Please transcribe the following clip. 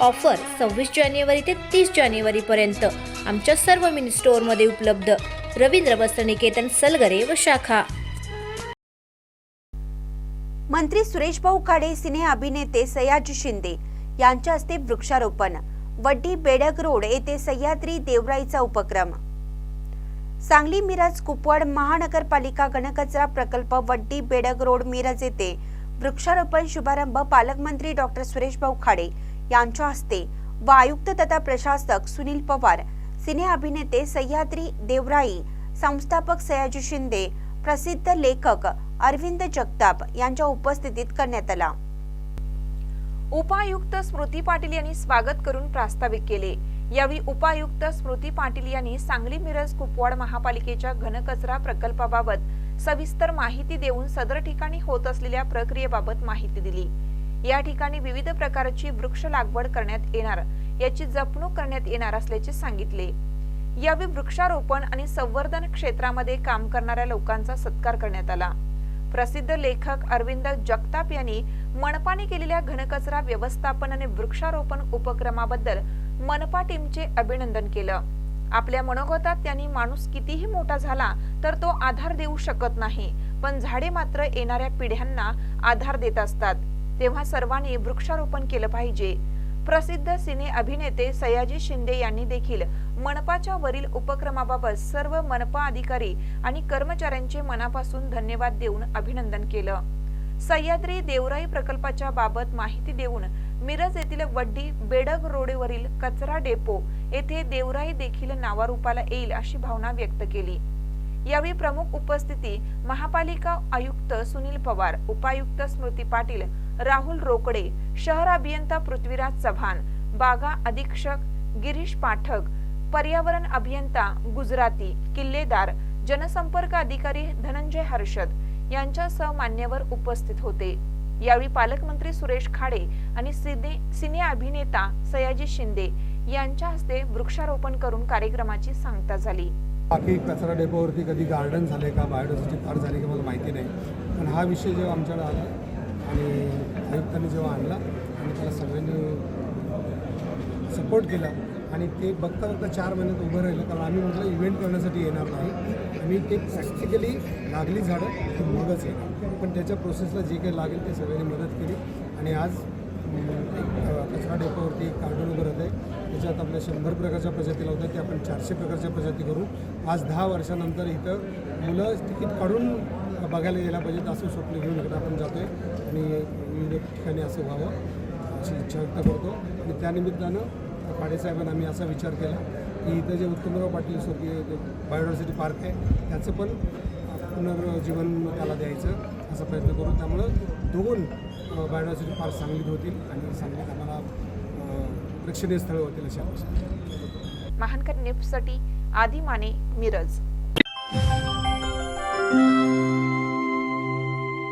Offer सव्वीस जानेवारी ते तीस जानेवारीपर्यंत आमच्या सर्व मिनी स्टोअरमध्ये उपलब्ध. रवींद्र वस्त्रनिकेतन सलगरे व शाखा. मंत्री सुरेशभाऊ खाडे सिने अभिनेते सयाजी शिंदे यांच्या हस्ते वृक्षारोपण. वड्डी बेडक रोड येथे सह्याद्री देवराईचा उपक्रम. सांगली मिरज कुपवाड महानगरपालिका घनकचरा प्रकल्प वड्डी बेडक रोड मिरज येथे वृक्षारोपण शुभारंभ पालकमंत्री डॉक्टर सुरेशभाऊ खाडे यांच्या हस्ते व आयुक्त तथा प्रशासक सुनील पवार सिने अभिनेते सह्याद्री देवराई संस्थापक सयाजी शिंदे प्रसिद्ध लेखक अरविंद जगताप यांच्या उपस्थितीत करण्यात आला. उपायुक्त स्मृती पाटील यांनी स्वागत करून प्रास्ताविक केले. यावेळी उपायुक्त स्मृती पाटील यांनी सांगली मिरज कुपवाड महापालिकेच्या घनकचरा प्रकल्पाबाबत सविस्तर माहिती देऊन सदर ठिकाणी होत असलेल्या प्रक्रियेबाबत माहिती दिली. या ठिकाणी विविध प्रकारची वृक्ष लागवड करण्यात येणार याची जपणूक करण्यात येणार असल्याचे सांगितले. यावेळी वृक्षारोपण आणि संवर्धन क्षेत्रामध्ये काम करणाऱ्या लोकांचा सत्कार करण्यात आला. प्रसिद्ध लेखक अरविंद जगताप यांनी मनपाने केलेल्या घनकचरा व्यवस्थापन आणि वृक्षारोपण उपक्रमाबद्दल मनपा टीमचे अभिनंदन केलं. आपल्या मनोगतात त्यांनी माणूस कितीही मोठा झाला तर तो आधार देऊ शकत नाही पण झाडे मात्र येणाऱ्या पिढ्यांना आधार देत असतात. तेव्हा सर्वांनी वृक्षारोपण केलं पाहिजे. प्रसिद्ध सिने अभिनेते सयाजी शिंदे यांनी देखील मनपाच्या वरील उपक्रमाबाबत सर्व मनपा अधिकारी आणि कर्मचाऱ्यांचे मनापासून धन्यवाद देऊन अभिनंदन केलं. सह्याद्री देवराई प्रकल्पाच्या बाबत माहिती देऊन मिरज येथील वड्डी बेडग रोडवरील कचरा डेपो येथे देवराई देखील नावारूपाला येईल अशी भावना व्यक्त केली. यावेळी प्रमुख उपस्थिती महापालिका आयुक्त सुनील पवार उपायुक्त स्मृती पाटील राहुल रोकडे शहर अभियंता पृथ्वीराज चव्हाण बागा अधीक्षक गिरीश पाठक पर्यावरण अभियंता गुजराती किल्लेदार जनसंपर्क अधिकारी धनंजय हर्षद यांच्यासह मान्यवर उपस्थित होते. यावेळी पालकमंत्री सुरेश खाडे आणि सिने सिने अभिनेता सयाजी शिंदे यांच्या हस्ते वृक्षारोपण करून कार्यक्रमाची सांगता झाली. बाकी कचरा डेपोवरती कधी गार्डन झाले का बायोडायव्हर्सिटी फार झाली का मला माहिती नाही. पण हा विषय जेव्हा आमच्याकडे आला आणि आयुक्तांनी जेव्हा आणला आणि त्याला सगळ्यांनी सपोर्ट केला आणि ते बघता बघता चार महिन्यात उभं राहिलं कारण आम्ही म्हटलं इव्हेंट करण्यासाठी येणार नाही. आणि ते प्रॅक्टिकली लागली झाडं ती मगच येणार. पण त्याच्या प्रोसेसला जे काही लागेल ते सगळ्यांनी मदत केली. आणि आज एक कचरा डेपोवरती एक गार्डन उभं राहत आहे त्याच्यात आपल्या शंभर प्रकारच्या प्रजाती लावतात ते आपण चारशे प्रकारच्या प्रजाती करू. आज दहा वर्षानंतर इथं मुलं तिकीट काढून बघायला गेला पाहिजेत असं स्वप्न घेऊन इकडं आपण जातो आहे आणि विविध ठिकाणी असं व्हावं अशी इच्छा व्यक्त करतो. आणि त्यानिमित्तानं पाडेसाहेबांना आम्ही असा विचार केला की इथं जे उत्तमराव पाटील स्वर्गीय बायोडायव्हर्सिटी पार्क आहे त्याचं पण पुनर्जीवन त्याला द्यायचं असा प्रयत्न करू. त्यामुळं दोन बायोडायव्हर्सिटी पार्क सांगलीत होतील आणि सांगलीत आम्हाला प्रेक्षणीय स्थळं होतील अशी अपेक्षा महानकर न्यूजसाठी आदी माने मिरज.